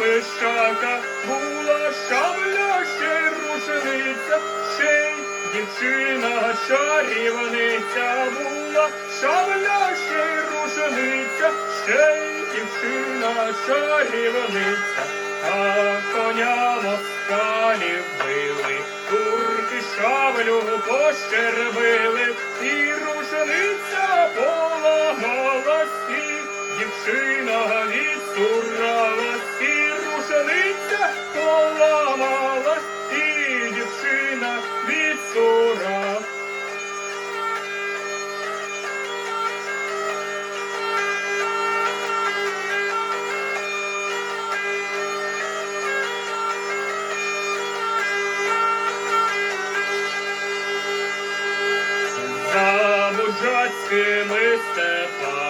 мишака, була шабля, ще рушениця, ще й дівчина чарівниця. Була, шабля, ще й рушениця, ще й дівчина чарівниця, а коня москалі били, турки шаблю пощербили, і рушениця полагалась, і дівчина і рушениця поламалась, і дівчина відсуралась. За буджацькими степами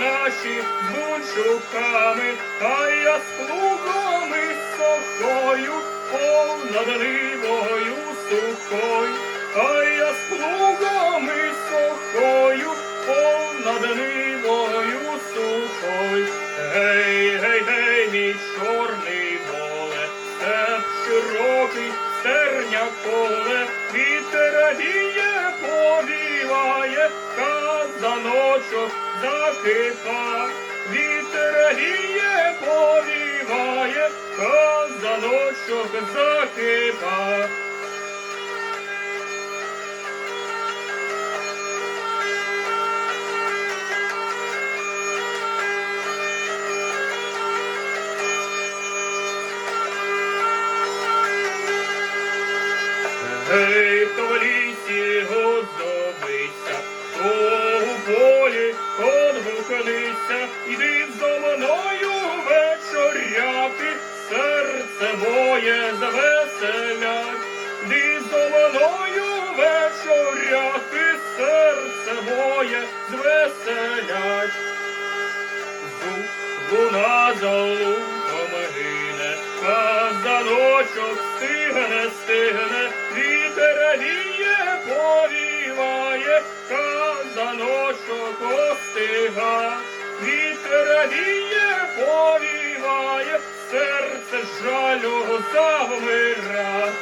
наші бунчуками, а я з плугами сохою, понад нивою сухою, а я з плугами сохою, понад нивою сухою. Гей, гей, гей, мій чорний воле, степ широкий, стерня поле, вітер віє, повіває, казаночок закипа, вітер віє, повіває, казаночок закипа. Гей, іди зо мною вечоряти, серце моє звеселять, іди зо мною вечоряти, серце моє звеселять. Луна за луком гине, казаночок стигне, стигне, вітер віє, повіває, казаночок остига, вітер віє, повіває, серце жалю завмира.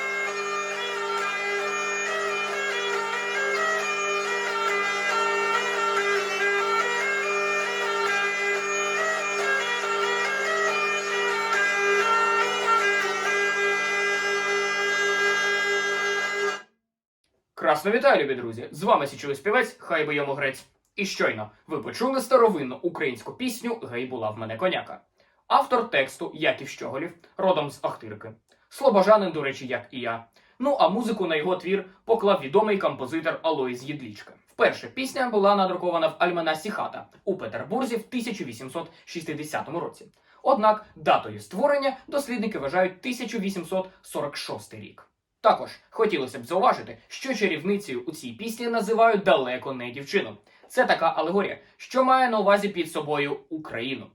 Красно вітаю, любі друзі! З вами січовий співець, хай би йому грець. І щойно ви почули старовинну українську пісню Гей була в мене коняка. Автор тексту Яків Щоголів, родом з Ахтирки. Слобожанин, до речі, як і я. Ну а музику на його твір поклав відомий композитор Алоїс Єдлічка. Вперше пісня була надрукована в Альманасі Хата у Петербурзі в 1860 році. Однак датою створення дослідники вважають 1846 рік. Також хотілося б зауважити, що чарівницею у цій пісні називають далеко не дівчину. Це така алегорія, що має на увазі під собою Україну.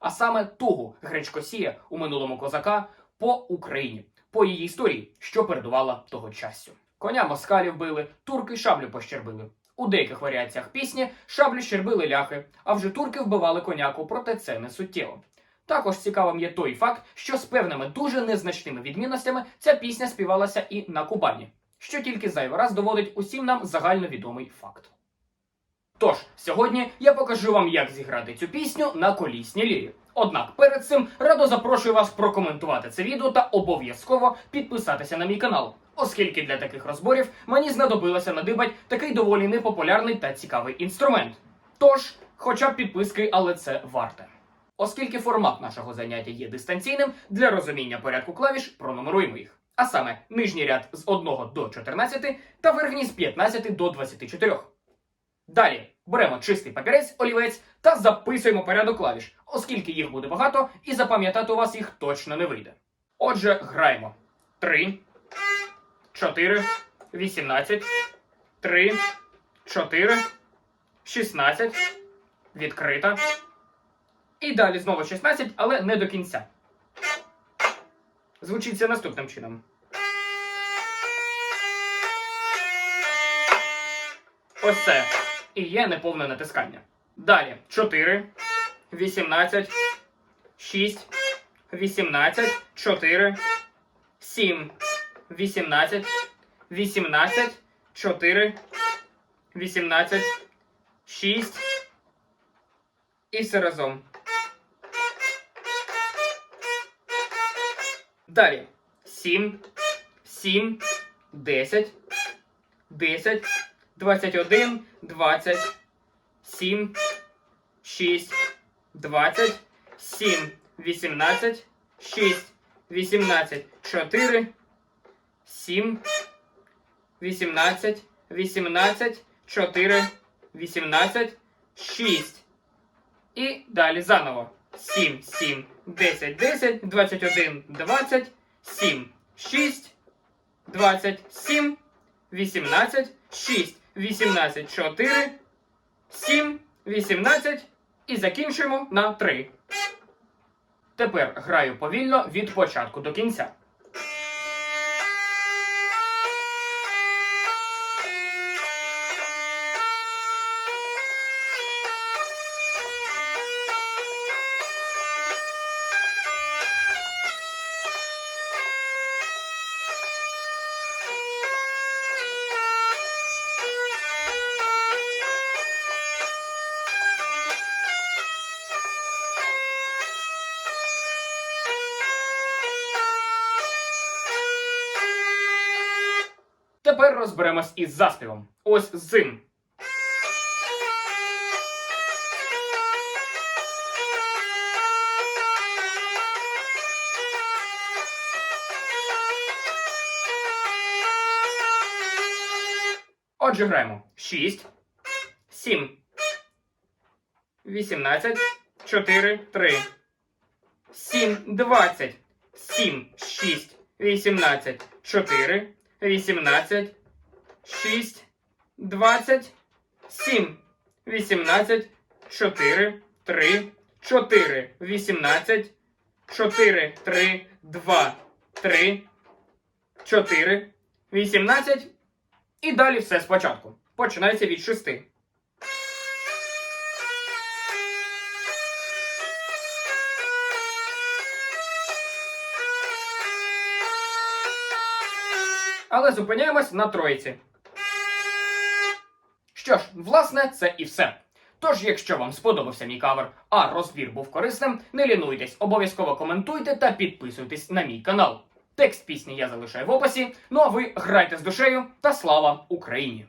А саме тугу гречкосія у минулому козака по Україні, по її історії, що передувала того часу. Коня москалів били, турки шаблю пощербили. У деяких варіаціях пісні шаблю щербили ляхи, а вже турки вбивали коняку, проте це не суттєво. Також цікавим є той факт, що з певними дуже незначними відмінностями ця пісня співалася і на Кубані, що тільки зайвий раз доводить усім нам загальновідомий факт. Тож, сьогодні я покажу вам, як зіграти цю пісню на колісній лірі. Однак перед цим радо запрошую вас прокоментувати це відео та обов'язково підписатися на мій канал, оскільки для таких розборів мені знадобилося надибать такий доволі непопулярний та цікавий інструмент. Тож, хоча б підписки, але це варте. Оскільки формат нашого заняття є дистанційним, для розуміння порядку клавіш пронумеруємо їх. А саме нижній ряд з 1 до 14 та верхній з 15 до 24. Далі беремо чистий папірець, олівець та записуємо порядок клавіш, оскільки їх буде багато і запам'ятати у вас їх точно не вийде. Отже, граємо 3, 4, 18, 3, 4, 16, відкрита. І далі знову 16, але не до кінця. Звучить це наступним чином. Ось це. І є неповне натискання. Далі 4, 18, 6, 18, 4, 7, 18, 18, 4, 18, 6. І все разом. Далі. 7, 7, 10, 10, 21, 20, 7, 6, 20, 7, 18, 6, 18, 4, 7, 18, 18, 4, 18, 6. І далі заново. 7, 7, 10, 10, 21, 20, 7, 6, 27, 18, 6, 18, 4, 7, 18 і закінчуємо на 3. Тепер граю повільно від початку до кінця. Тепер розберемось із заспівом. Ось з цим. Отже, граємо 6, 7, 18, 4, 3, 7, 20, 7, 6, 18, 4, 18, 6, 20, 7, 18, 4, 3, 4, 18, 4, 3, 2, 3, 4, 18. І далі все спочатку. Починається від 6. Але зупиняємось на троїці. Що ж, власне, це і все. Тож, якщо вам сподобався мій кавер, а розбір був корисним, не лінуйтесь, обов'язково коментуйте та підписуйтесь на мій канал. Текст пісні я залишаю в описі. Ну а ви грайте з душею та слава Україні!